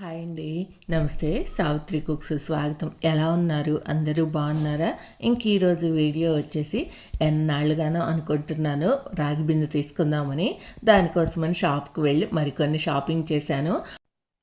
Hi అండి. నమస్తే. Savitri cooks స్వాగతం. ఎలా ఉన్నారు? అందరూ బాగున్నారా? ఇంక ఈరోజు వీడియో వచ్చేసి ఎన్నాళ్ళుగానో అనుకుంటున్నాను. రాగి బిందె తీసుకుందామని దానికోసమని షాప్కి వెళ్ళి మరికొన్ని షాపింగ్ చేశాను.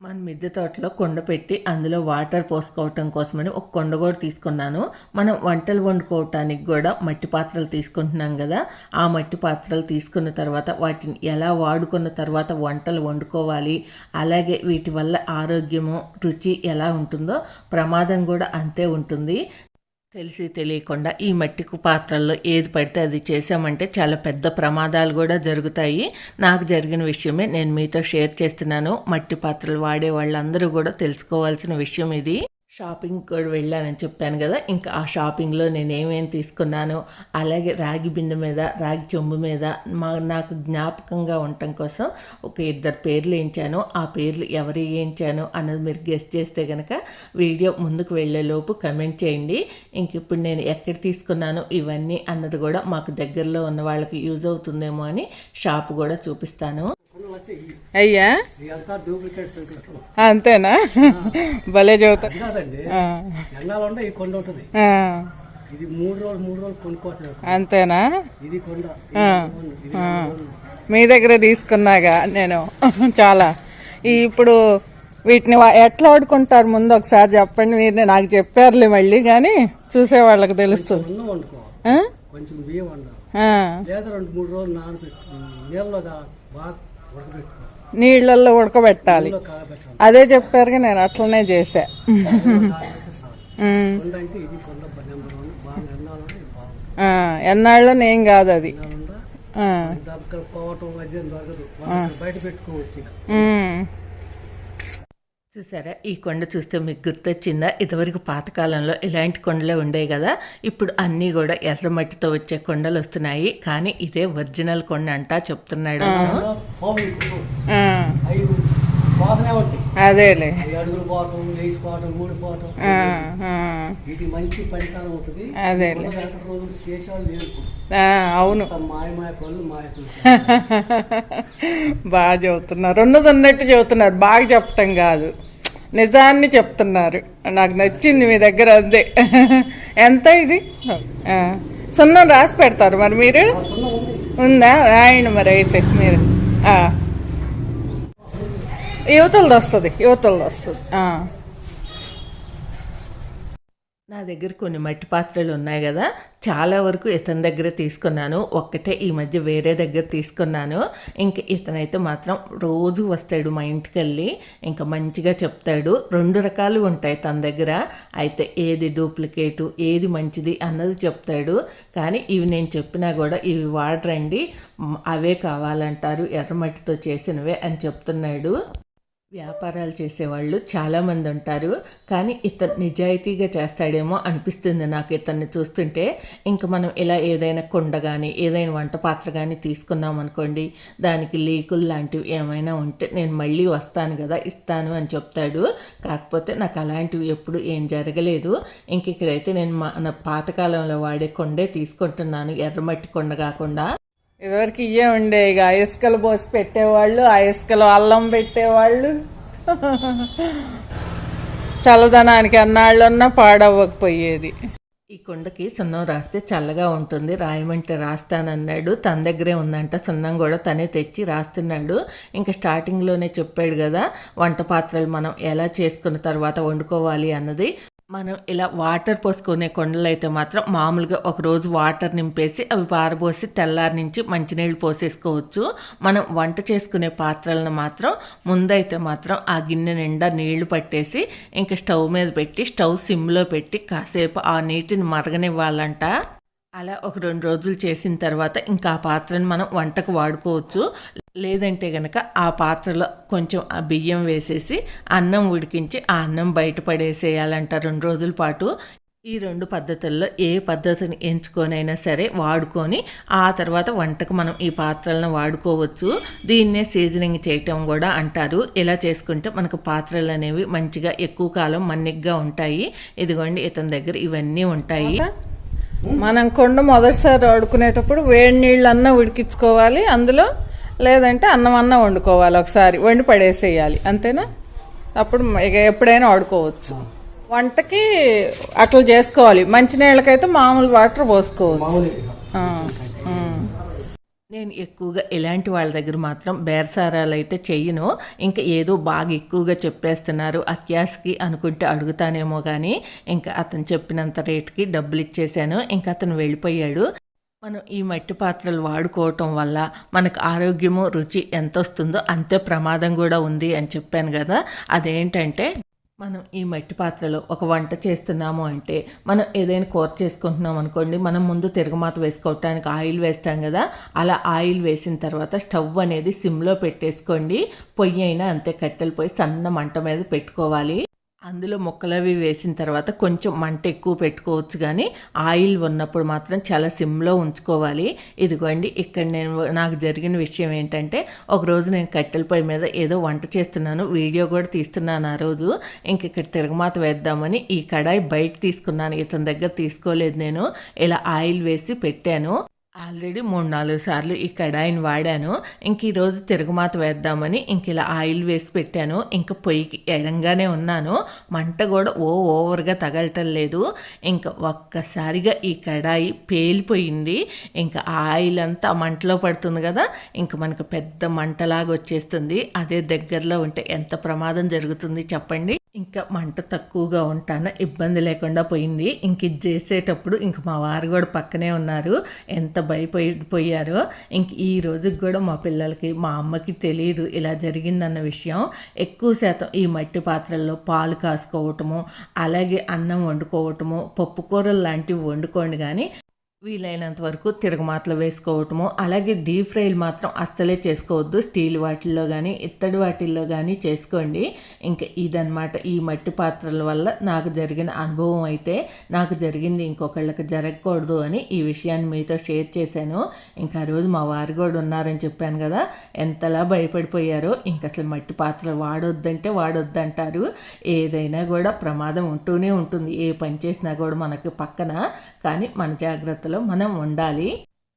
మన మిద్దె తోటలో కొండ పెట్టి అందులో వాటర్ పోసుకోవటం కోసమని ఒక కొండ కూడా తీసుకున్నాను. మనం వంటలు వండుకోవటానికి కూడా మట్టి పాత్రలు తీసుకుంటున్నాం కదా. ఆ మట్టి పాత్రలు తీసుకున్న తర్వాత వాటిని ఎలా వాడుకున్న తర్వాత వంటలు వండుకోవాలి. అలాగే వీటి వల్ల ఆరోగ్యము రుచి ఎలా ఉంటుందో ప్రమాదం కూడా అంతే ఉంటుంది. తెలిసి తెలియకుండా ఈ మట్టికు పాత్రల్లో ఏది పడితే అది చేసామంటే చాలా పెద్ద ప్రమాదాలు కూడా జరుగుతాయి. నాకు జరిగిన విషయమే నేను మీతో షేర్ చేస్తున్నాను. మట్టి పాత్రలు వాడే వాళ్ళందరూ కూడా తెలుసుకోవాల్సిన విషయం ఇది. షాపింగ్ కూడా వెళ్ళానని చెప్పాను కదా. ఇంకా ఆ షాపింగ్లో నేను ఏమేమి తీసుకున్నాను అలాగే రాగి బిందె మీద రాగి చెంబు మీద మా నాకు జ్ఞాపకంగా ఉండటం కోసం ఒక ఇద్దరు పేర్లు వేయించాను ఆ పేర్లు ఎవరు వేయించాను అన్నది మీరు గెస్ట్ చేస్తే కనుక వీడియో ముందుకు వెళ్ళేలోపు కమెంట్ చేయండి. ఇంక ఇప్పుడు నేను ఎక్కడ తీసుకున్నాను ఇవన్నీ అన్నది కూడా మాకు దగ్గరలో ఉన్న వాళ్ళకి యూజ్ అవుతుందేమో అని షాప్ కూడా చూపిస్తాను. అయ్యా? అంతేనా? భలే చదువుతా అది కాదండి. ఎన్నాళ్ళు ఉంటే ఈ కొండ ఉంటుంది. ఇది మూడు రోజులు మూడు రోజులు కొనుక్కోవట్లేదు అంతేనా? ఇది కొండ. మీ దగ్గర తీసుకున్నాగా నేను. చాలా. ఇప్పుడు వీటిని ఎట్లా వాడుకుంటారు? ముందు ఒకసారి చెప్పండి. మీరు నాకు చెప్పారులే మళ్ళీ కానీ చూసే వాళ్ళకి తెలుస్తుంది? కొంచెం బియ్యం వండాలి. లేదా రెండు మూడు రోజులు నానబెట్టు నీళ్ళలో బాగా నీళ్ళల్లో ఉడకబెట్టాలి. అదే చెప్పారుగా నేను అట్లనే బాగా ఎన్నాళ్ళు ఏం కాదు అది. పోవటం బయట పెట్టుకోవచ్చు. చూసారా? ఈ కొండ చూస్తే మీకు గుర్తొచ్చిందా? ఇదివరకు పాతకాలంలో ఇలాంటి కొండలే ఉండేవి కదా. ఇప్పుడు అన్నీ కూడా ఎర్ర మట్టితో వచ్చే కొండలు వస్తున్నాయి. కానీ ఇదే ఒరిజినల్ కొండ అంట చెప్తున్నాడు అదేలే. అడుగులు పోవటం. ఇది మంచి అదే. రోజులు చేసేవాళ్ళు అవును. అంతా మాయ మాయ పనులు మాయ చూసి బాగా చెబుతున్నారు. ఉన్నది ఉన్నట్టు చెబుతున్నారు. బాగా చెప్తాం కాదు. నిజాన్ని చెప్తున్నారు. నాకు నచ్చింది మీ దగ్గర అదే ఎంత ఇది? సున్నం రాసి పెడతారు మరి మీరు? ఉంది? రాయండి మరి అయితే మీరు. ఆ. యువతలది వస్తుంది యువతలది వస్తుంది నా దగ్గర కొన్ని మట్టి పాత్రలు ఉన్నాయి కదా చాలా వరకు ఇతని దగ్గర తీసుకున్నాను ఒక్కటే ఈ మధ్య వేరే దగ్గర తీసుకున్నాను. ఇంక ఇతనైతే మాత్రం రోజు వస్తాడు మా ఇంటికి వెళ్ళి ఇంకా మంచిగా చెప్తాడు. రెండు రకాలు ఉంటాయి తన దగ్గర అయితే ఏది డూప్లికేటు ఏది మంచిది అన్నది చెప్తాడు. కానీ ఇవి నేను చెప్పినా కూడా ఇవి వాడరండి అవే కావాలంటారు ఎర్రమట్టితో చేసినవే అని చెప్తున్నాడు. వ్యాపారాలు చేసేవాళ్ళు చాలామంది ఉంటారు. కానీ ఇతను నిజాయితీగా చేస్తాడేమో అనిపిస్తుంది నాకు ఇతన్ని చూస్తుంటే. ఇంకా మనం ఇలా ఏదైనా కుండ కానీ ఏదైనా వంట పాత్ర కానీ తీసుకున్నాం అనుకోండి దానికి లీకులు లాంటివి ఏమైనా ఉంటే నేను మళ్ళీ వస్తాను కదా ఇస్తాను అని చెప్తాడు. కాకపోతే నాకు అలాంటివి ఎప్పుడు ఏం జరగలేదు. ఇంక ఇక్కడైతే నేను మన పాతకాలంలో వాడే కొండే తీసుకుంటున్నాను ఎర్రమట్టి కొండ కాకుండా. ఇదివరకు ఇవే ఉండే ఇక ఇసుకలు పోసి పెట్టేవాళ్ళు ఆ అల్లం పెట్టేవాళ్ళు. చల్లదనానికి అన్నాళ్ళున్నా పాడవ్వకపోయేది. ఈ కొండకి సున్నం రాస్తే చల్లగా ఉంటుంది. రాయమంటే రాస్తానన్నాడు. తన దగ్గరే ఉందంట సున్నం కూడా. తనే తెచ్చి రాస్తున్నాడు. ఇంకా స్టార్టింగ్లోనే చెప్పాడు కదా వంట పాత్రలు మనం ఎలా చేసుకున్న తర్వాత వండుకోవాలి అన్నది. మనం ఇలా వాటర్ పోసుకునే కొండలు అయితే మాత్రం మామూలుగా ఒకరోజు వాటర్ నింపేసి అవి పారబోసి తెల్లారి నుంచి మంచినీళ్ళు పోసేసుకోవచ్చు. మనం వంట చేసుకునే పాత్రలను మాత్రం ముందైతే మాత్రం ఆ గిన్నె నిండా నీళ్ళు పట్టేసి ఇంకా స్టవ్ మీద పెట్టి స్టవ్ సిమ్లో పెట్టి కాసేపు ఆ నీటిని మరగనివ్వాలంట. అలా ఒక రెండు రోజులు చేసిన తర్వాత ఇంకా ఆ పాత్రను మనం వంటకు వాడుకోవచ్చు. లేదంటే గనక ఆ పాత్రలో కొంచెం ఆ బియ్యం వేసేసి అన్నం ఉడికించి ఆ అన్నం బయట పడేసేయాలంట రెండు రోజుల పాటు. ఈ రెండు పద్ధతుల్లో ఏ పద్ధతిని ఎంచుకొనైనా సరే వాడుకొని ఆ తర్వాత వంటకు మనం ఈ పాత్రలను వాడుకోవచ్చు. దీన్నే సీజనింగ్ చేయటం కూడా అంటారు. ఇలా చేసుకుంటే మనకు పాత్రలు అనేవి మంచిగా ఎక్కువ కాలం మన్నిగ్గా ఉంటాయి. ఇదిగోండి ఇతని దగ్గర ఇవన్నీ ఉంటాయి. మనం కొండ మొదటిసారి వాడుకునేటప్పుడు వేడి నీళ్ళన్నా ఉడికించుకోవాలి. అందులో లేదంటే అన్నం అన్న వండుకోవాలి ఒకసారి. వండి పడేసేయాలి. అంతేనా? అప్పుడు ఇక ఎప్పుడైనా వాడుకోవచ్చు వంటకి అట్లా చేసుకోవాలి. మంచినీళ్ళకైతే మామూలు వాటర్ పోసుకోవచ్చు. మామూలు. ఆ, ఉమ్. నేను ఎక్కువగా ఇలాంటి వాళ్ళ దగ్గర మాత్రం బేరసారాలు అయితే చెయ్యను. ఇంకా ఏదో బాగా ఎక్కువగా చెప్పేస్తున్నారు. అత్యాశకి అనుకుంటే అడుగుతానేమో కానీ ఇంకా అతను చెప్పినంత రేటుకి డబ్బులు ఇచ్చేసాను ఇంకా అతను వెళ్ళిపోయాడు. మనం ఈ మట్టి పాత్రలు వాడుకోవటం వల్ల మనకు ఆరోగ్యము రుచి ఎంత వస్తుందో అంతే ప్రమాదం కూడా ఉంది అని చెప్పాను కదా. అదేంటంటే మనం ఈ మట్టి పాత్రలో ఒక వంట చేస్తున్నాము అంటే మనం ఏదైనా కూర చేసుకుంటున్నాం అనుకోండి మనం ముందు తిరగమాత వేసుకోవటానికి ఆయిల్ వేస్తాం కదా. అలా ఆయిల్ వేసిన తర్వాత స్టవ్ అనేది సిమ్లో పెట్టేసుకోండి. పొయ్యి అయినా అంతే కట్టెలు పోయి సన్న మంట మీద పెట్టుకోవాలి. అందులో ముక్కలు అవి వేసిన తర్వాత కొంచెం మంట ఎక్కువ పెట్టుకోవచ్చు కానీ ఆయిల్ ఉన్నప్పుడు మాత్రం చాలా సిమ్లో ఉంచుకోవాలి. ఇదిగోండి ఇక్కడ నేను నాకు జరిగిన విషయం ఏంటంటే ఒకరోజు నేను కట్టెల పొయ్యి మీద ఏదో వంట చేస్తున్నాను వీడియో కూడా తీస్తున్నాను ఆ రోజు. ఇంక ఇక్కడ తిరగమాత వేద్దామని ఈ కడాయి బయట తీసుకున్నాను ఇతని దగ్గర తీసుకోలేదు నేను. ఇలా ఆయిల్ వేసి పెట్టాను. ఆల్రెడీ మూడు నాలుగు సార్లు ఈ కడాయిని వాడాను. ఇంక ఈరోజు తిరుగుమాత వేద్దామని ఇంక ఇలా ఆయిల్ వేసి పెట్టాను. ఇంక పొయ్యికి ఎడంగానే ఉన్నాను. మంట కూడా ఓ ఓవర్గా తగలటం లేదు. ఇంకా ఒక్కసారిగా ఈ కడాయి పేలిపోయింది. ఇంకా ఆయిల్ అంతా మంటలో పడుతుంది కదా ఇంక మనకు పెద్ద మంటలాగా వచ్చేస్తుంది. అదే దగ్గరలో ఉంటే ఎంత ప్రమాదం జరుగుతుంది చెప్పండి. ఇంకా మంట తక్కువగా ఉంటాను? ఇబ్బంది లేకుండా పోయింది. ఇంక ఇది చేసేటప్పుడు ఇంక మా వారు కూడా పక్కనే ఉన్నారు. ఎంత భయపోయి పోయారో. ఇంక ఈ రోజుకి కూడా మా పిల్లలకి మా అమ్మకి తెలియదు ఇలా జరిగిందన్న విషయం. ఎక్కువ శాతం ఈ మట్టి పాత్రల్లో పాలు కాసుకోవటము అలాగే అన్నం వండుకోవటము పప్పు కూరలు లాంటివి వండుకోండి కానీ వీలైనంత వరకు తిరగమాతలు వేసుకోవటము అలాగే డీప్ ఫ్రైలు మాత్రం అస్సలే చేసుకోవద్దు. స్టీల్ వాటిల్లో కానీ ఇత్తడి వాటిల్లో కానీ చేసుకోండి. ఇంకా ఇదనమాట ఈ మట్టి పాత్రల వల్ల నాకు జరిగిన అనుభవం అయితే నాకు జరిగింది ఇంకొకళ్ళకి జరగకూడదు అని ఈ విషయాన్ని మీతో షేర్ చేశాను. ఇంకా ఆ రోజు మా వారు కూడా ఉన్నారని చెప్పాను కదా ఎంతలా భయపడిపోయారో. ఇంక అసలు మట్టి పాత్రలు వాడొద్దంటే వాడొద్దంటారు. ఏదైనా కూడా ప్రమాదం ఉంటూనే ఉంటుంది. ఏ పని చేసినా కూడా మనకి పక్కన. కానీ మన జాగ్రత్తలు మనం వండాలి.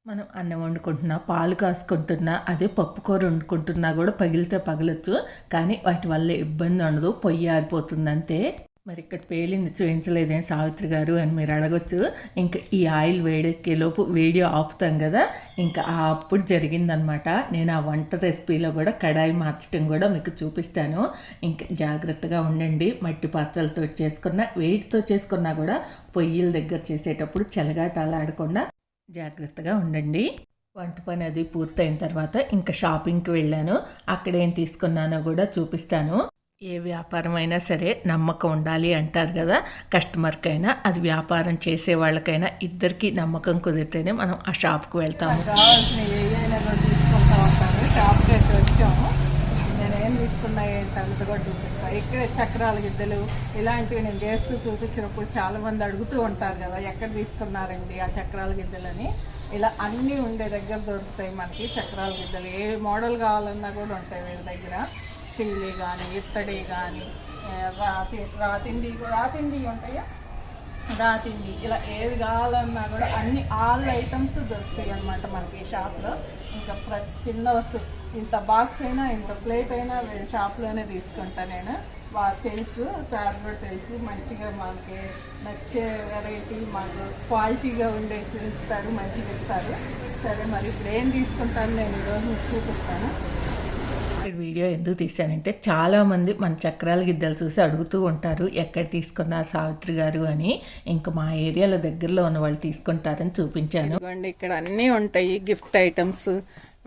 మనం అన్నం వండుకుంటున్నా పాలు కాసుకుంటున్నా అదే పప్పుకూర వండుకుంటున్నా కూడా పగిలితే పగలొచ్చు. కానీ వాటి వల్ల ఇబ్బంది ఉండదు. పొయ్యి ఆరిపోతుంది అంతే మరి ఇక్కడ పేలింది చూపించలేదేం సావిత్రి గారు అని మీరు అడగొచ్చు. ఇంకా ఈ ఆయిల్ వేడెక్కేలోపు వీడియో ఆపుతాం కదా. ఇంకా ఆ అప్పుడు జరిగిందనమాట నేను ఆ వంట రెసిపీలో కూడా కడాయి మార్చడం కూడా మీకు చూపిస్తాను. ఇంకా జాగ్రత్తగా ఉండండి. మట్టి పాత్రలతో చేసుకున్న వేడితో చేసుకున్నా కూడా పొయ్యిల దగ్గర చేసేటప్పుడు చెలగాటాలాడకుండా జాగ్రత్తగా ఉండండి. వంట పని అది పూర్తయిన తర్వాత ఇంకా షాపింగ్కి వెళ్ళాను. అక్కడ ఏం తీసుకున్నానో కూడా చూపిస్తాను. ఏ వ్యాపారం అయినా సరే నమ్మకం ఉండాలి అంటారు కదా. కస్టమర్కైనా అది వ్యాపారం చేసే వాళ్ళకైనా ఇద్దరికి నమ్మకం కుదిరితేనే మనం ఆ షాప్కి వెళ్తాము. తీసుకుంటా ఉంటాను షాప్కి అయితే వచ్చాము. నేను ఏం తీసుకున్నా ఏంటి కూడా చూపిస్తా. ఇక్కడే చక్రాల గిద్దలు ఇలాంటివి నేను చేస్తూ చూపించినప్పుడు చాలా మంది అడుగుతూ ఉంటారు కదా ఎక్కడ తీసుకున్నారండి ఆ చక్రాల గిద్దలని? ఇలా అన్నీ ఉండే దగ్గర దొరుకుతాయి మనకి చక్రాల గిద్దలు. ఏ మోడల్ కావాలన్నా కూడా ఉంటాయి వీళ్ళ దగ్గర. స్టీల్ కానీ ఇత్తడి కానీ రాతి రాతిండి రాతిండి ఉంటాయా? రాతిండి ఇలా ఏది కావాలన్నా కూడా అన్ని ఆల్ ఐటమ్స్ దొరుకుతాయి అన్నమాట మనకి షాప్లో. ఇంకా ప్రతి చిన్న వస్తువు ఇంత బాక్స్ అయినా ఇంత ప్లేట్ అయినా షాప్లోనే తీసుకుంటా నేను. వా తెలుసు సార్ కూడా తెలుసు. మంచిగా మనకి నచ్చే వెరైటీ మాకు క్వాలిటీగా ఉండే చూపిస్తారు మంచిగా ఇస్తారు. సరే మరి ఇప్పుడు ఏం తీసుకుంటాను నేను? ఈరోజు మీకు చూపిస్తాను. ఇక్కడ వీడియో ఎందుకు తీశానంటే చాలామంది మన చక్రాల గిద్దలు చూసి అడుగుతూ ఉంటారు ఎక్కడ తీసుకున్నారు సావిత్రి గారు? అని. ఇంకా మా ఏరియాలో దగ్గరలో ఉన్న వాళ్ళు తీసుకుంటారని చూపించాను. ఇదిగోండి ఇక్కడ అన్నీ ఉంటాయి గిఫ్ట్ ఐటమ్స్.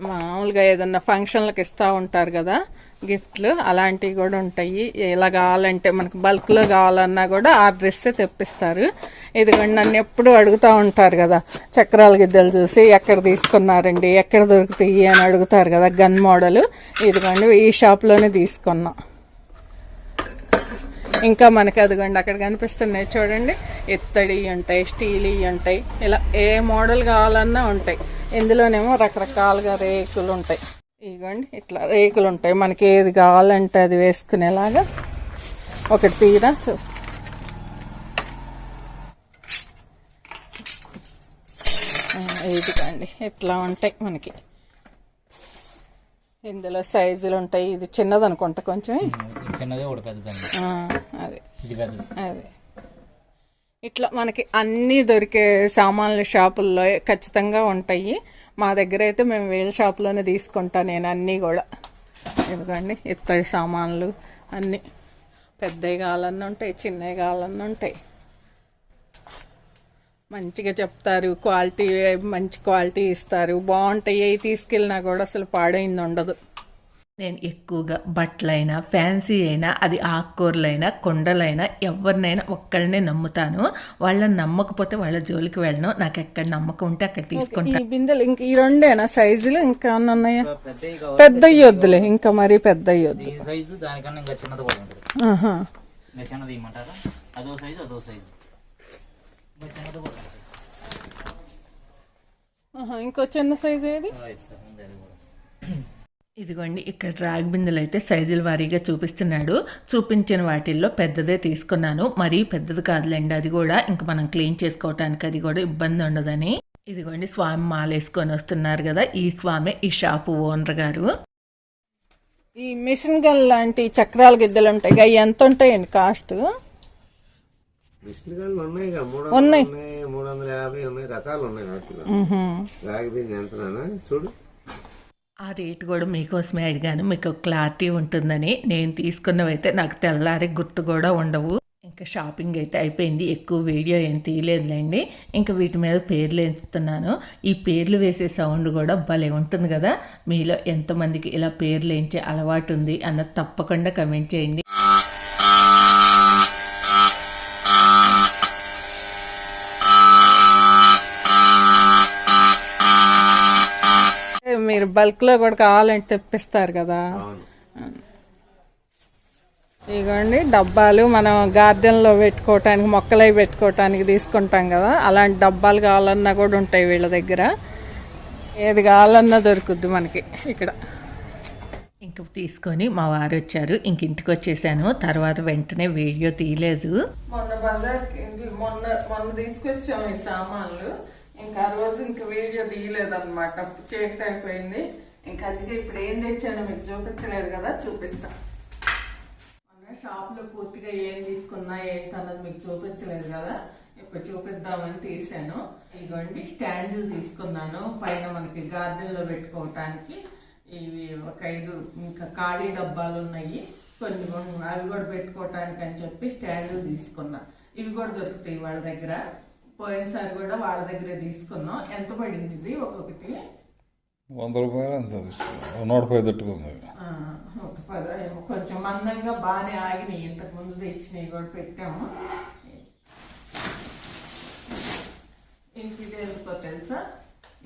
మామూలుగా ఏదన్నా ఫంక్షన్లకు ఇస్తూ ఉంటారు కదా గిఫ్ట్లు అలాంటివి కూడా ఉంటాయి. ఎలా కావాలంటే మనకు బల్క్లో కావాలన్నా కూడా ఆర్డర్ ఇస్తే తెప్పిస్తారు. ఇదిగోండి నన్ను ఎప్పుడు అడుగుతూ ఉంటారు కదా చక్రాల గిద్దలు చూసి ఎక్కడ తీసుకున్నారండి ఎక్కడ దొరుకుతాయి అని అడుగుతారు కదా గన్ మోడల్. ఇదిగోండి ఈ షాప్లోనే తీసుకున్నాం. ఇంకా మనకి అదిగోండి అక్కడ కనిపిస్తున్నాయి చూడండి. ఇత్తడి ఉంటాయి స్టీల్ ఉంటాయి ఇలా ఏ మోడల్ కావాలన్నా ఉంటాయి. ఇందులోనేమో రకరకాలుగా రేకులు ఉంటాయి. ఇదిగోండి ఇట్లా రేకులు ఉంటాయి మనకి ఏది కావాలంటే అది వేసుకునేలాగా ఒకటి తీరా చూస్తా. ఇదిగోండి ఇట్లా ఉంటాయి మనకి. ఇందులో సైజులు ఉంటాయి ఇది చిన్నది అనుకుంటా కొంచెం చిన్నది ఒకటి పెద్దదండి. ఆ, అదే. ఇది పెద్దది. అదే. ఇట్లా మనకి అన్నీ దొరికే సామాన్ల షాపుల్లో ఖచ్చితంగా ఉంటాయి. మా దగ్గర అయితే మేము వేల షాప్లోనే తీసుకుంటా నేను అన్నీ కూడా. ఎందుకండి ఇత్తడి సామాన్లు అన్నీ. పెద్దవి కావాలన్నా ఉంటాయి చిన్నవి కావాలన్నా ఉంటాయి. మంచిగా చెప్తారు క్వాలిటీ మంచి క్వాలిటీ ఇస్తారు. బాగుంటాయి తీసుకెళ్ళినా కూడా అసలు పాడైంది ఉండదు. నేను ఎక్కువగా బట్టలైనా ఫ్యాన్సీ అయినా అది ఆకుకూరలైనా కొండలైనా ఎవరినైనా ఒక్కళ్ళనే నమ్ముతాను. వాళ్ళని నమ్మకపోతే వాళ్ళ జోలికి వెళ్ళను. నాకు ఎక్కడ నమ్మకం ఉంటే అక్కడ తీసుకుంటాను ఈ బిందెలు ఇంక ఈ రెండేనా సైజులు? ఇంకా ఏమన్నా ఉన్నాయా? పెద్ద వద్దులే ఇంకా మరీ పెద్ద వద్దు ఈ సైజు దానికన్నా ఇంకా చిన్నది కూడా ఉంటుంది. ఆహా. ఇంకా చిన్నది ఇమ్మంటారా? అదో సైజు అదో సైజు. ఇంకా చిన్నది కూడా ఉంటుంది. ఆహా, ఇంకో చిన్న సైజు ఏది అలా ఇస్తారు ఉంది అది కూడా ఇదిగోండి ఇక్కడ రాగి బిందెలు అయితే సైజుల వారీగా చూపిస్తున్నాడు. చూపించిన వాటిల్లో పెద్దదే తీసుకున్నాను. మరీ పెద్దది కాదులేండి అది కూడా ఇంకా మనం క్లీన్ చేసుకోవటానికి అది కూడా ఇబ్బంది ఉండదని. ఇదిగోండి స్వామి మాల వేసుకొని వస్తున్నారు కదా ఈ స్వామి ఈ షాపు ఓనర్ గారు. ఈ మిషన్ గన్ లాంటి చక్రాల గిద్దెలు ఉంటాయి అవి ఎంత ఉంటాయండి కాస్ట్? ఉన్నాయి మూడు వందలు ఉన్నాయి. మూడు వందల యాభై ఉన్నాయి రకాలు ఉన్నాయి చూడు. ఆ రేటు కూడా మీకోసమే అడిగాను. మీకు క్లారిటీ ఉంటుందని. నేను తీసుకున్నవైతే నాకు తెల్లారి గుర్తు కూడా ఉండవు. ఇంకా షాపింగ్ అయితే అయిపోయింది. ఎక్కువ వీడియో ఏం తీయలేదులేండి. ఇంకా వీటి మీద పేర్లు ఎంచుతున్నాను. ఈ పేర్లు వేసే సౌండ్ కూడా భలే ఉంటుంది కదా. మీలో ఎంతమందికి ఇలా పేర్లు ఎంచే అలవాటు ఉంది అన్నది తప్పకుండా కమెంట్ చేయండి. మీరు బల్క్లో కూడా కావాలంటే తెప్పిస్తారు కదా. అవును. ఇదిగోండి డబ్బాలు మనం గార్డెన్లో పెట్టుకోవటానికి మొక్కలై పెట్టుకోవటానికి తీసుకుంటాం కదా. అలాంటి డబ్బాలు కావాలన్నా కూడా ఉంటాయి వీళ్ళ దగ్గర. ఏది కావాలన్నా దొరుకుద్ది మనకి ఇక్కడ. ఇంక తీసుకొని మా వారు వచ్చారు. ఇంక ఇంటికి వచ్చేసాను. తర్వాత వెంటనే వీడియో తీయలేదు. మొన్న బజార్కి మొన్న మొన్న తీసుకొచ్చాము ఈ సామాన్లు. ఇంకా ఆ రోజు ఇంక వీడియో తీయలేదన్నమాట. చేట్ అయిపోయింది. ఇంకా అందుకే ఇప్పుడు ఏం తెచ్చానో మీకు చూపించలేదు కదా చూపిస్తా. మొన్న షాప్లో పూర్తిగా ఏం తీసుకున్నా ఏంటన్నది మీకు చూపించలేదు కదా. ఇప్పుడు చూపిద్దామని తీసాను ఇదిగోండి స్టాండ్లు తీసుకున్నాను. పైన మనకి గార్డెన్లో పెట్టుకోవటానికి ఇవి ఒక ఐదు ఇంకా ఖాళీ డబ్బాలు ఉన్నాయి. కొన్ని కొన్ని అవి కూడా పెట్టుకోవటానికి అని చెప్పి స్టాండ్లు తీసుకున్నా. ఇవి కూడా దొరుకుతాయి వాళ్ళ దగ్గర. పోయినసారి కూడా వాళ్ళ దగ్గరే తీసుకున్నాం. ఎంత పడింది ఇది? ఒక్కొక్కటి? వంద రూపాయలు తీసుకున్నాం నూట పది తట్టుకుంది. కొంచెం మందంగా బాగానే ఆగినాయి. ఇంతకు ముందు తెచ్చినవి కూడా పెట్టాము. ఇది ఎందుకో తెలుసా?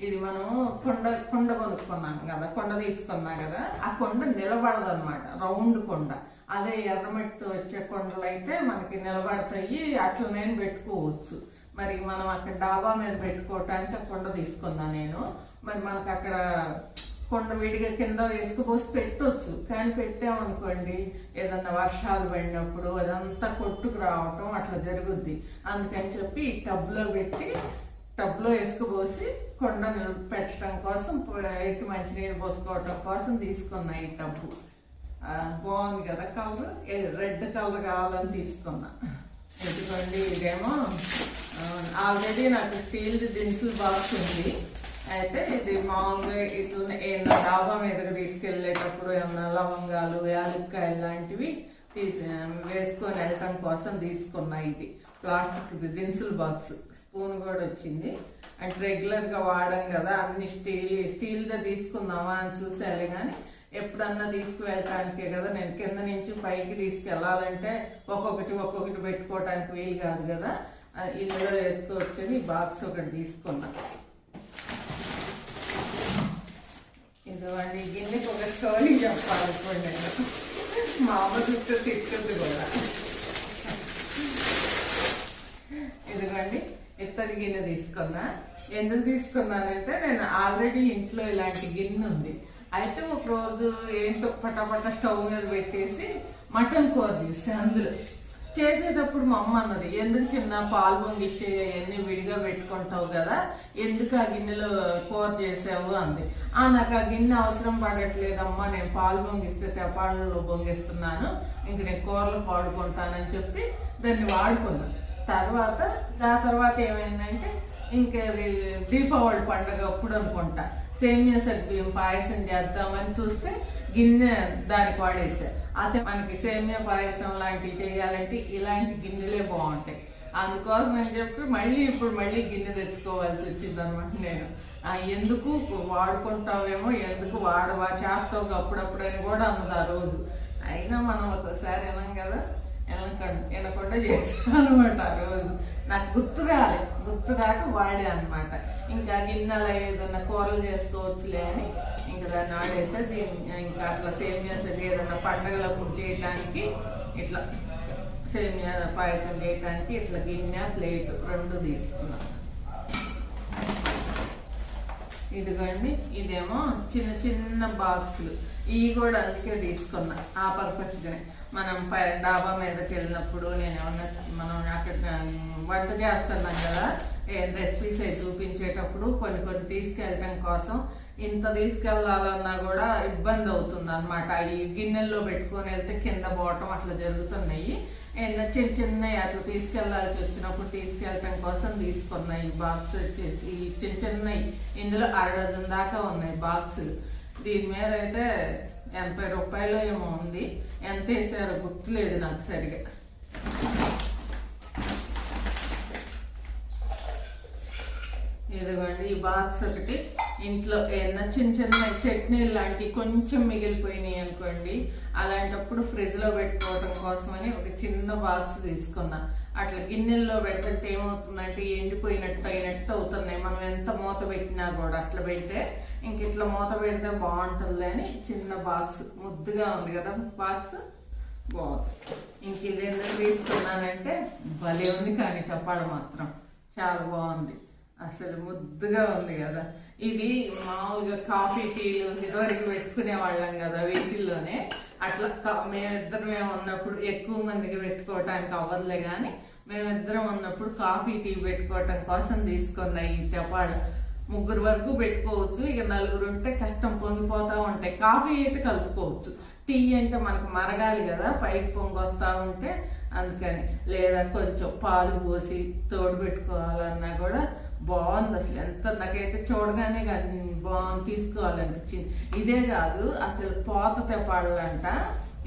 ఇది మనం కొండ కొండ కొనుక్కున్నాం కదా కొండ తీసుకున్నాం కదా ఆ కొండ నిలబడదు అనమాట రౌండ్ కొండ. అదే ఎర్రమట్టితో వచ్చే కొండలు అయితే మనకి నిలబడతాయి. అట్లనే పెట్టుకోవచ్చు. మరి మనం అక్కడ డాబా మీద పెట్టుకోవటానికి ఆ కొండ తీసుకున్నా నేను. మరి మనకు అక్కడ కొండ విడిగా కింద వేసుకుపోసి పెట్టొచ్చు. కానీ పెట్టామనుకోండి ఏదన్నా వర్షాలు పడినప్పుడు అదంతా కొట్టుకు రావటం అట్లా జరుగుద్ది. అందుకని చెప్పి ఈ టబ్లో పెట్టి టబ్లో వేసుకుపోసి కొండ పెట్టడం కోసం ఎటు మంచినీళ్ళు పోసుకోవటం కోసం తీసుకున్నా ఈ టబ్బు. బాగుంది కదా కలర్? రెడ్ కలర్ కావాలని తీసుకున్నా. ఎందుకండి ఇదేమో ఆల్రెడీ నాకు స్టీల్ దినుసులు బాక్స్ ఉంది అయితే ఇది మామూలుగా ఇట్లా ఏమన్నా డాబా మీదకి తీసుకెళ్ళేటప్పుడు ఏమన్నా లవంగాలు యాలుక్కాయలు లాంటివి తీసి వేసుకొని వెళ్ళటం కోసం తీసుకున్నా ఇది. ప్లాస్టిక్ దినుసుల బాక్స్ స్పూన్ కూడా వచ్చింది. అంటే రెగ్యులర్గా వాడాం వాడం కదా అన్ని స్టీల్ స్టీల్దే తీసుకుందామా అని చూసేయాలి కానీ ఎప్పుడన్నా తీసుకువెళ్ళటానికే కదా? నేను కింద నుంచి పైకి తీసుకెళ్ళాలంటే ఒక్కొక్కటి ఒక్కొక్కటి పెట్టుకోవటానికి వీలు కాదు కదా? ఇందులో వేసుకోవచ్చని బాక్స్ ఒకటి తీసుకున్నా. ఇదిగోండి గిన్నెకి ఒక స్టోరీ చెప్పాలి నేను. మా అమ్మ చుట్టూ తిట్టుద్ది కూడా. ఇదిగోండి ఇత్తడి గిన్నె తీసుకున్నా. ఎందుకు తీసుకున్నానంటే నేను ఆల్రెడీ ఇంట్లో ఇలాంటి గిన్నె ఉంది. అయితే ఒక రోజు ఏంటో పటాపట స్టవ్ మీద పెట్టేసి మటన్ కూర చేస్తే అందులో. చేసేటప్పుడు మా అమ్మ అన్నది ఎందుకు చిన్న పాలు పొంగిచ్చే అవన్నీ విడిగా పెట్టుకుంటావు కదా? ఎందుకు ఆ గిన్నెలో కూర చేసావు? అంది. ఆ నాకు ఆ గిన్నె అవసరం పడట్లేదమ్మా నేను పాలు పొంగిస్తే తెపాళ్ళలో పొంగిస్తున్నాను. ఇంక నేను కూరలు పాడుకుంటానని చెప్పి దాన్ని వాడుకున్నా. తర్వాత ఆ తర్వాత ఏమైందంటే ఇంకా దీపావళి పండగ అప్పుడు అనుకుంటా. సేమియా సగ్బియ్యం పాయసం చేద్దామని చూస్తే గిన్నె దానికి వాడేసారు అయితే మనకి సేమియా పాయసం లాంటివి చేయాలంటే ఇలాంటి గిన్నెలే బాగుంటాయి. అందుకోసం అని చెప్పి మళ్ళీ ఇప్పుడు మళ్ళీ గిన్నె తెచ్చుకోవాల్సి వచ్చింది అనమాట నేను ఎందుకు వాడుకుంటావేమో ఎందుకు వాడవా చేస్తావు అప్పుడప్పుడు అని కూడా అన్నది ఆ రోజు. అయినా మనం ఒకసారి వినాం కదా వినకుండా చేశాను అనమాట ఆ రోజు. నాకు గుర్తు రాలే. గుర్తు రాక వాడే అనమాట ఇంకా గిన్నెల ఏదన్నా కూరలు చేసుకోవచ్చులే అని ఇంకా దాన్ని ఆడేస్తే దీన్ని ఇంకా అట్లా సేమియా ఏదన్నా పండగలప్పుడు చేయడానికి ఇట్లా సేమియా పాయసం చేయడానికి ఇట్లా గిన్నె ప్లేట్ రెండు తీసుకున్నాను ఇదిగోండి ఇదేమో చిన్న చిన్న బాక్సులు. ఇవి కూడా అందుకే తీసుకున్నా ఆ పర్పస్గానే. మనం పై డాబా మీదకి వెళ్ళినప్పుడు నేను ఏమన్నా మనం అక్కడ వంట చేస్తున్నాం కదా ఏ రెసిపీస్ అవి చూపించేటప్పుడు కొన్ని కొన్ని తీసుకెళ్ళటం కోసం ఇంత తీసుకెళ్ళాలన్నా కూడా ఇబ్బంది అవుతుంది అనమాట ఈ గిన్నెల్లో పెట్టుకొని వెళ్తే కింద పోవటం అట్లా జరుగుతున్నాయి. ఏదైనా చిన్న చిన్నవి అట్లా తీసుకెళ్ళాల్సి వచ్చినప్పుడు తీసుకెళ్ళటం కోసం తీసుకున్నాయి బాక్స్ వచ్చేసి. ఈ చిన్న చిన్నవి ఇందులో అరడజన్ దాకా ఉన్నాయి బాక్సులు దీని మీద అయితే ఎనభై రూపాయలు ఏమో ఉంది. ఎంత వేసారో గుర్తులేదు నాకు సరిగా. ఇదిగోండి ఈ బాక్స్ ఒకటి. ఇంట్లో ఏదైనా చిన్న చిన్న చట్నీ లాంటివి కొంచెం మిగిలిపోయినాయి అనుకోండి అలాంటప్పుడు ఫ్రిడ్జ్లో పెట్టుకోవడం కోసమని ఒక చిన్న బాక్స్ తీసుకున్నా. అట్లా గిన్నెల్లో పెట్టంటే ఏమవుతుందంటే ఎండిపోయినట్టు అయినట్టు అవుతున్నాయి. మనం ఎంత మూత పెట్టినా కూడా అట్లా పెడితే ఇంక ఇట్లా మూత పెడితే బాగుంటుంది అని చిన్న బాక్స్ ముద్దుగా ఉంది కదా బాక్స్ బాగుంది. ఇంక ఇది ఎందుకు తీసుకున్నానంటే భలే ఉంది కానీ తప్పాడు మాత్రం. చాలా బాగుంది. అసలు ముద్దుగా ఉంది కదా. ఇది మామూలుగా కాఫీ టీలు ఇదివరకు పెట్టుకునే వాళ్ళం కదా వీటిల్లోనే. అట్లా మేమిద్దరం మేము ఉన్నప్పుడు ఎక్కువ మందికి పెట్టుకోవటానికి అవ్వదులే కానీ మేమిద్దరం ఉన్నప్పుడు కాఫీ టీ పెట్టుకోవటం కోసం తీసుకున్న ఈ తెపాడు ముగ్గురు వరకు పెట్టుకోవచ్చు. ఇక నలుగురు ఉంటే కష్టం పొంగిపోతా ఉంటాయి కాఫీ అయితే కలుపుకోవచ్చు. టీ అంటే మనకు మరగాలి కదా పైకి పొంగొస్తా ఉంటే అందుకని. లేదా కొంచెం పాలు పోసి తోడు పెట్టుకోవాలన్నా కూడా బాగుంది అసలు. ఎంత నాకైతే చూడగానే కానీ బాగుంది తీసుకోవాలనిపించింది. ఇదే కాదు అసలు పోత తెపాళ్ళంట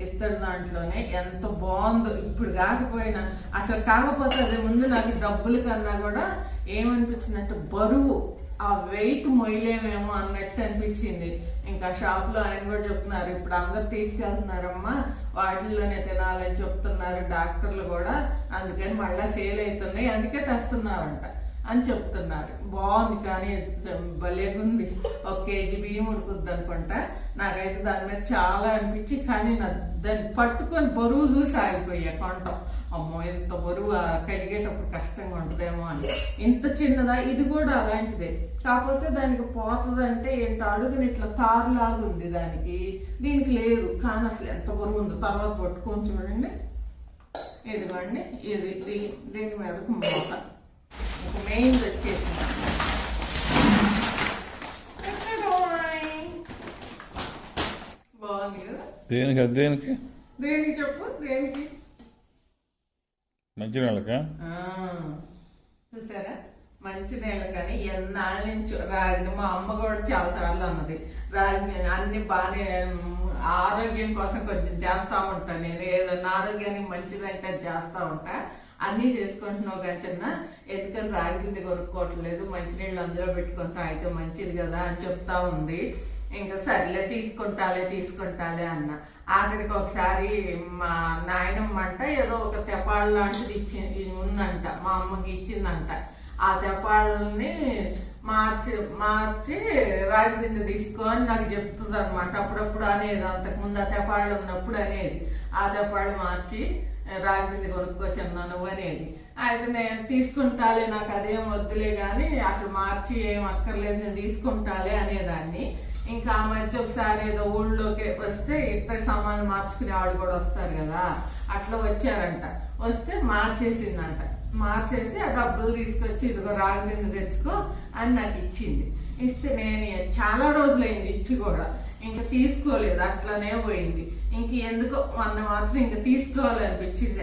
ఇత్తడి దాంట్లోనే ఎంత బాగుందో. ఇప్పుడు కాకపోయినా అసలు కాకపోతే అదే ముందు నాకు డబ్బులు కన్నా కూడా ఏమనిపించిందంటే బరువు. ఆ వెయిట్ మొయ్యలేమేమో అన్నట్టు అనిపించింది. ఇంకా షాప్లో ఆయన కూడా చెప్తున్నారు ఇప్పుడు అందరు తీసుకెళ్తున్నారమ్మా వాటిల్లోనే తినాలని చెప్తున్నారు డాక్టర్లు కూడా. అందుకని మళ్ళీ సేల్ అవుతున్నాయి అందుకే తెస్తున్నారంట. అని చెప్తున్నారు. బాగుంది కానీ భలేగుంది ఒక కేజీ బియ్యం ఉడుకుద్ది అనుకుంటా. నాకైతే దాని మీద చాలా అనిపించి కానీ నా దాన్ని పట్టుకొని బరువు చూసి ఆగిపోయా కొంటాం. అమ్మో ఇంత బరువు కడిగేటప్పుడు కష్టంగా ఉంటుందేమో అని. ఇంత చిన్నదా? ఇది కూడా అలాంటిదే. కాకపోతే దానికి పోతుందంటే ఏంటో అడుగుని ఇట్లా తారులాగా ఉంది దానికి. దీనికి లేదు. కానీ అసలు ఎంత బరువు ఉందో తర్వాత పట్టుకొని చూడండి. ఇదిగోండి. ఇది దీని మీదకు మూత. ఒక మెయిన్ బాగుంది కదా? దేనికి అది దేనికి? దేనికి చెప్పు దేనికి? మంచి నెలకా? చూసారా? మంచి కానీ ఎన్నాళ్ళ నుంచి రాగి మా అమ్మ కూడా చాలా సార్లు అన్నది. రాగి అన్ని బాగానే ఆరోగ్యం కోసం కొంచెం చేస్తా ఉంటా. నేను ఏదన్నా ఆరోగ్యానికి మంచిదంటే చేస్తా ఉంటా. అన్నీ చేసుకుంటున్నావు కానీ చిన్న ఎందుకని రాగి పిండి కొనుక్కోవట్లేదు? మంచినీళ్ళు అందులో పెట్టుకొని తాగితే మంచిది కదా అని చెప్తా ఉంది. ఇంకా సర్లే తీసుకుంటాలే తీసుకుంటాలే అన్న. ఆఖరికి ఒకసారి మా నాయనమ్మ అంట ఏదో ఒక తెపాళ్ళ లాంటిది ఇచ్చి ఉందంట మా అమ్మకి ఇచ్చిందంట. ఆ తెపాళ్ళని మార్చి మార్చి రాగి బిందె తీసుకో అని నాకు చెప్తుంది అనమాట అప్పుడప్పుడు అనేది అంతకుముందు ఆ తెపాళ్ళు ఉన్నప్పుడు అనేది. ఆ తెపాళ్ళు మార్చి రాగి బిందె కొనుక్కొచ్చాను నువ్వు అనేది అయితే నేను తీసుకుంటాలే నాకు అదేం వద్దులే కానీ అట్లా మార్చి ఏం అక్కర్లేదు నేను తీసుకుంటాలే అనేదాన్ని. ఇంకా ఆ మధ్య ఒకసారి ఏదో ఊళ్ళోకి వస్తే ఇద్దరు సామాన్లు మార్చుకునే వాళ్ళు కూడా వస్తారు కదా అట్లా వచ్చారంట. వస్తే మార్చేసిందంట. మార్చేసి ఆ డబ్బులు తీసుకొచ్చి ఇదిగో రాగి తెచ్చుకో అని నాకు ఇచ్చింది. ఇస్తే నేను చాలా రోజులైంది ఇచ్చి కూడా. ఇంకా తీసుకోలేదు అట్లానే పోయింది. ఇంక ఎందుకో మొన్న మాత్రం ఇంకా తీసుకోవాలనిపించింది.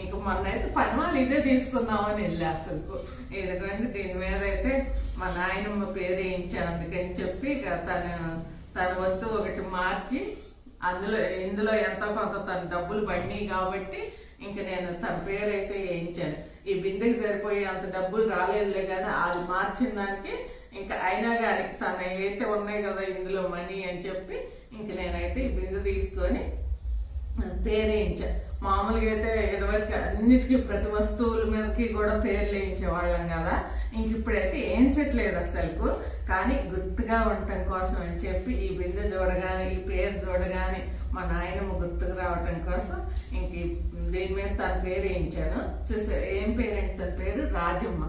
ఇంక మొన్న అయితే పని వాళ్ళు ఇదే తీసుకుందామని వెళ్ళా అసలు. ఎందుకంటే దీని మీద అయితే మా నాయనమ్మ పేరు వేయించాను. అందుకని చెప్పి ఇక తను తన వస్తువు ఒకటి మార్చి అందులో ఇందులో ఎంతో కొంత తన డబ్బులు పడినాయి కాబట్టి ఇంక నేను తన పేరు అయితే వేయించాను. ఈ బిందెకి సరిపోయే అంత డబ్బులు రాలేదులే కానీ అది మార్చిన దానికి ఇంకా అయినా కానీ తన అయితే ఉన్నాయి కదా ఇందులో మనీ అని చెప్పి ఇంక నేనైతే ఈ బిందె తీసుకొని పేరేయించా. మామూలుగా అయితే ఇదివరకు అన్నిటికీ ప్రతి వస్తువుల మీదకి కూడా పేర్లు వేయించేవాళ్ళం కదా. ఇంక ఇప్పుడైతే వేయించట్లేదు అసలుకు కానీ గుర్తుగా ఉండటం కోసం అని చెప్పి ఈ బిందె చూడగానే ఈ పేరు చూడగానే మా నాయనమ్మ గుర్తుకు రావటం కోసం ఇంక దీని మీద తన పేరు వేయించాను. చూసా ఏం పేరేంటి తన పేరు? రాజమ్మ.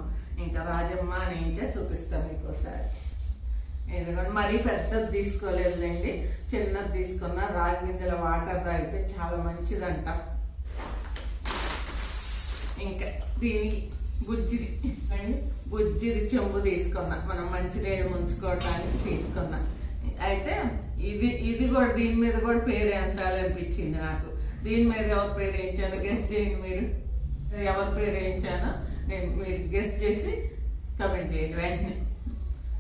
ఇంకా రాజమ్మ అని చూపిస్తాను మీకు ఒకసారి ఎందుకంటే మరీ పెద్దది తీసుకోలేదులేండి. చిన్నది తీసుకున్న రాగి గింజల వాటర్ తాగితే చాలా మంచిదంట. ఇంకా దీనికి బుజ్జిది అండి. బుజ్జిది చెంబు తీసుకున్నా. మనం మంచినీళ్ళు ముంచుకోవటానికి తీసుకున్నా. అయితే ఇది ఇది కూడా దీని మీద కూడా పేరు ఎంచాలనిపించింది నాకు. దీని మీద ఎవరి పేరు వేయించాను గెస్ట్ చేయండి మీరు. ఎవరి పేరు వేయించానో నేను మీరు గెస్ట్ చేసి కమెంట్ చేయండి. వెంటనే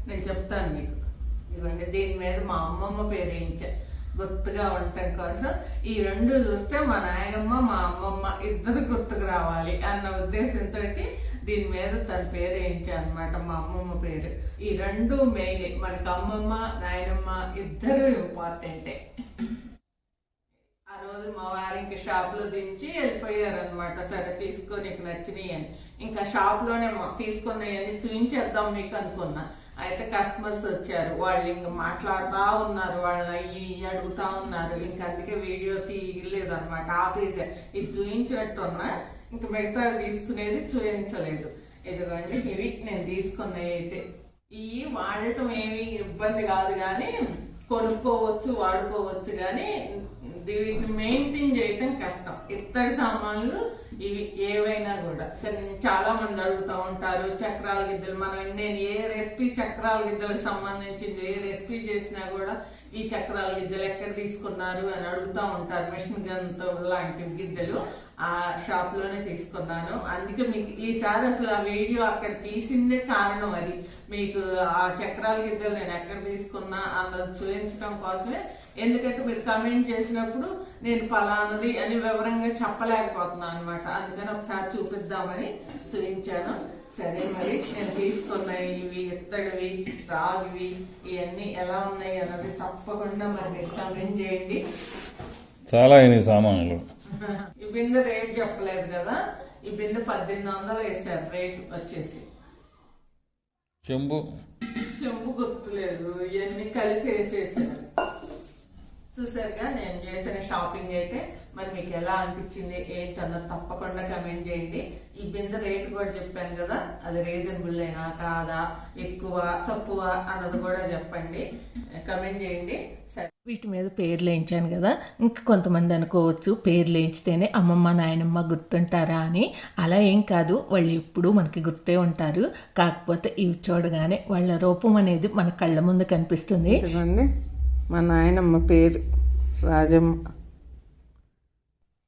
నేను చెప్తాను మీకు. ఇదిగోండి దీని మీద మా అమ్మమ్మ పేరు వేయించా. గుర్తుగా ఉండటం కోసం ఈ రెండు చూస్తే మా నాయనమ్మ మా అమ్మమ్మ ఇద్దరు గుర్తుకు రావాలి అన్న ఉద్దేశంతో దీని మీద తన పేరు వేయించా అనమాట మా అమ్మమ్మ పేరు. ఈ రెండు మెయిన్ మనకు అమ్మమ్మ నాయనమ్మ ఇద్దరు ఇంపార్టెంటే రోజు మా వారు ఇంకా షాప్లో దించి వెళ్ళిపోయారు అనమాట సరే తీసుకొని నీకు నచ్చినాయి అని. ఇంకా షాప్లోనే తీసుకున్నాయని చూపించేద్దాం మీకు అనుకున్నా. అయితే కస్టమర్స్ వచ్చారు. వాళ్ళు ఇంకా మాట్లాడుతూ ఉన్నారు. వాళ్ళు అయ్యి అడుగుతా ఉన్నారు. ఇంకా అందుకే వీడియో తీయలేదు అనమాట ఆపేసా. ఇది చూపించినట్టున్నా. ఇంకా మిగతా తీసుకునేది చూపించలేదు. ఇదిగోండి ఇవి నేను తీసుకున్నవి అయితే. ఇవి వాడటం ఏమీ ఇబ్బంది కాదు కానీ కొనుక్కోవచ్చు వాడుకోవచ్చు కానీ వీటిని మెయింటైన్ చేయటం కష్టం. ఇత్తడి సామాన్లు ఇవి ఏవైనా కూడా. చాలా మంది అడుగుతూ ఉంటారు చక్రాల గిద్దలు. మనం నేను ఏ రెసిపీ చక్రాల గిద్దలకు సంబంధించింది ఏ రెసిపీ చేసినా కూడా ఈ చక్రాల గిద్దలు ఎక్కడ తీసుకున్నారు అని అడుగుతూ ఉంటారు. మిషన్ గన్తో లాంటి గిద్దలు. ఆ షాప్లోనే తీసుకున్నాను. అందుకే మీకు ఈసారి అసలు ఆ వీడియో అక్కడ తీసిందే కారణం అది. మీకు ఆ చక్రాల గిద్దలు నేను ఎక్కడ తీసుకున్నా అన్నది చూపించడం కోసమే. ఎందుకంటే మీరు కమెంట్ చేసినప్పుడు నేను పలానది అని వివరంగా చెప్పలేకపోతున్నాను అనమాట అందుకని ఒకసారి చూపిద్దామని చూపించాను. సరే మరి నేను తీసుకున్న ఇవి ఇత్తడివి రాగివి ఇవన్నీ ఎలా ఉన్నాయి అన్నది తప్పకుండా మరి మీరు కమెంట్ చేయండి. చాలా అయినాయి సామాన్లు. ఈ బిందె రేట్ చెప్పలేదు కదా ఈ బిందె పద్దెనిమిది వందలు వేసారు రేట్ వచ్చేసి. చెంబు. చెంపు గుర్తులేదు ఇవన్నీ కలిపి వేసేసారు. చూసారుగా నేను చేసిన షాపింగ్ అయితే మరి మీకు ఎలా అనిపించింది ఏంటన్నది తప్పకుండా కమెంట్ చేయండి. ఈ బిందె రేట్ కూడా చెప్పాను కదా అది రీజనబుల్ అయినా కాదా ఎక్కువ తక్కువ అన్నది కూడా చెప్పండి. కమెంట్ చేయండి. వీటి మీద పేర్లు వేయించాను కదా. ఇంకా కొంతమంది అనుకోవచ్చు పేర్లు వేయించితేనే అమ్మమ్మ నాయనమ్మ గుర్తుంటారా అని. అలా ఏం కాదు. వాళ్ళు ఎప్పుడూ మనకి గుర్తే ఉంటారు. కాకపోతే ఇవి చూడగానే వాళ్ళ రూపం అనేది మన కళ్ళ ముందు కనిపిస్తుంది. మా నాయనమ్మ పేరు రాజమ్మ.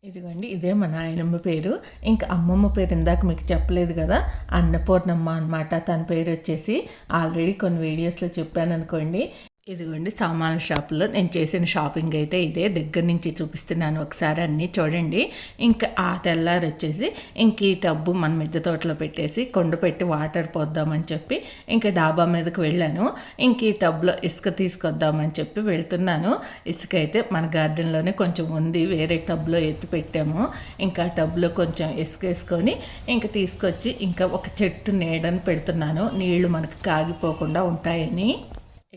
ఇదిగోండి ఇదే మా నాయనమ్మ పేరు. ఇంకా అమ్మమ్మ పేరు ఇందాక మీకు చెప్పలేదు కదా. అన్నపూర్ణమ్మ అన్నమాట. తన పేరు వచ్చేసి. ఆల్రెడీ కొన్ని వీడియోస్లో చెప్పాను అనుకోండి. ఇదిగోండి సామాన్ల షాపులో నేను చేసిన షాపింగ్ అయితే ఇదే. దగ్గర నుంచి చూపిస్తున్నాను ఒకసారి అన్నీ చూడండి. ఇంకా ఆ తెల్లారి వచ్చేసి ఇంక ఈ టబ్బు మన మిద్దె తోటలో పెట్టేసి కొండ పెట్టి వాటర్ పోద్దామని చెప్పి ఇంకా డాబా మీదకి వెళ్ళాను. ఇంక ఈ టబ్లో ఇసుక తీసుకొద్దామని చెప్పి వెళ్తున్నాను. ఇసుక అయితే మన గార్డెన్లోనే కొంచెం ఉంది. వేరే టబ్లో ఎత్తి పెట్టాము. ఇంకా టబ్లో కొంచెం ఇసుక వేసుకొని ఇంకా తీసుకొచ్చి ఇంకా ఒక చెట్టు నీడని పెడుతున్నాను. నీళ్ళు మనకు కాగిపోకుండా ఉంటాయని.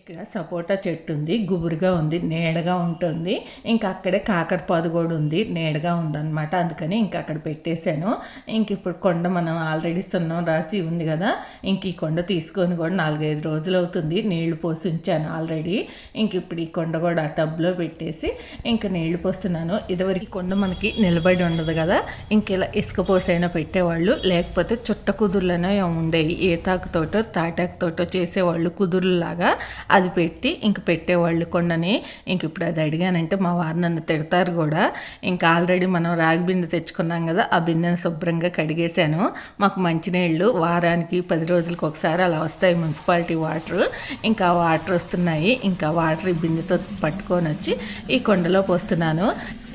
ఇక్కడ సపోటా చెట్టు ఉంది గుబురుగా ఉంది నీడగా ఉంటుంది. ఇంకా అక్కడే కాకరపాదు కూడా ఉంది నీడగా ఉందన్నమాట. అందుకని ఇంకా అక్కడ పెట్టేశాను. ఇంక ఇప్పుడు కొండ మనం ఆల్రెడీ సున్నం రాసి ఉంది కదా ఇంక ఈ కొండ తీసుకొని కూడా నాలుగైదు రోజులు అవుతుంది. నీళ్ళు పోసి ఉంచాను ఆల్రెడీ ఇంక ఇప్పుడు ఈ కొండ కూడా ఆ టబ్లో పెట్టేసి ఇంకా నీళ్ళు పోస్తున్నాను. ఇదివరకు కొండ మనకి నిలబడి ఉండదు కదా ఇంక ఇలా ఇసుక పోసైనా పెట్టేవాళ్ళు లేకపోతే చుట్ట కుదుర్లనే ఉండేవి. ఏ తాకుతోటో తాటాకుతోటో చేసేవాళ్ళు కుదురులాగా అది పెట్టి ఇంక పెట్టేవాళ్ళు కొండని. ఇంక ఇప్పుడు అది అడిగానంటే మా వారు నన్ను తిడతారు కూడా. ఇంకా ఆల్రెడీ మనం రాగి బిందె తెచ్చుకున్నాం కదా ఆ బిందెను శుభ్రంగా కడిగేశాను. మాకు మంచినీళ్ళు వారానికి పది రోజులకు ఒకసారి అలా వస్తాయి మున్సిపాలిటీ వాటర్. ఇంకా వాటర్ వస్తున్నాయి. ఇంకా వాటర్ ఈ బిందెతో పట్టుకొని వచ్చి ఈ కొండలో పోస్తున్నాను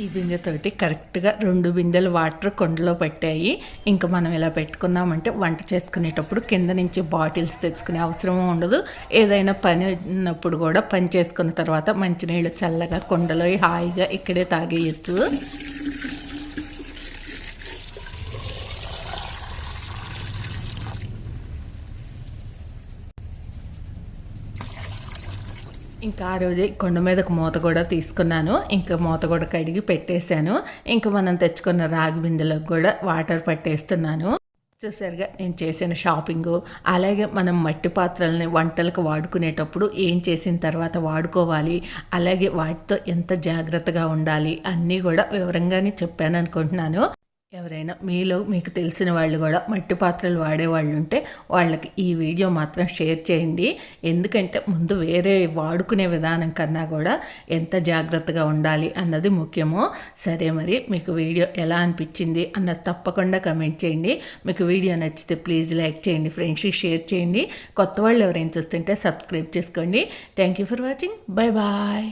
ఈ బిందెతోటి కరెక్ట్గా రెండు బిందెలు వాటర్ కొండలో పట్టాయి. ఇంకా మనం ఇలా పెట్టుకున్నామంటే వంట చేసుకునేటప్పుడు కింద నుంచి బాటిల్స్ తెచ్చుకునే అవసరం ఉండదు. ఏదైనా పని ఉన్నప్పుడు కూడా పని చేసుకున్న తర్వాత మంచినీళ్ళు చల్లగా కొండలో హాయిగా ఇక్కడే తాగేయచ్చు. ఇంకా ఆ రోజే కొండ మీదకు మూత కూడా తీసుకున్నాను. ఇంకా మూత కూడా కడిగి పెట్టేశాను. ఇంకా మనం తెచ్చుకున్న రాగి బిందెలకు కూడా వాటర్ పట్టేస్తున్నాను. చూసారుగా నేను చేసిన షాపింగు. అలాగే మనం మట్టి పాత్రలని వంటలకు వాడుకునేటప్పుడు ఏం చేసిన తర్వాత వాడుకోవాలి. అలాగే వాటితో ఎంత జాగ్రత్తగా ఉండాలి అన్నీ కూడా వివరంగానే చెప్పాను అనుకుంటున్నాను ఎవరైనా మీలో మీకు తెలిసిన వాళ్ళు కూడా మట్టి పాత్రలు వాడేవాళ్ళు ఉంటే వాళ్ళకి ఈ వీడియో మాత్రం షేర్ చేయండి. ఎందుకంటే ముందు వేరే వాడుకునే విధానం కన్నా కూడా ఎంత జాగ్రత్తగా ఉండాలి అన్నది ముఖ్యమో. సరే మరి మీకు వీడియో ఎలా అనిపించింది అన్నది తప్పకుండా కమెంట్ చేయండి. మీకు వీడియో నచ్చితే ప్లీజ్ లైక్ చేయండి ఫ్రెండ్స్కి షేర్ చేయండి. కొత్త వాళ్ళు ఎవరైనా చూస్తుంటే సబ్స్క్రైబ్ చేసుకోండి. Thank you for watching bye bye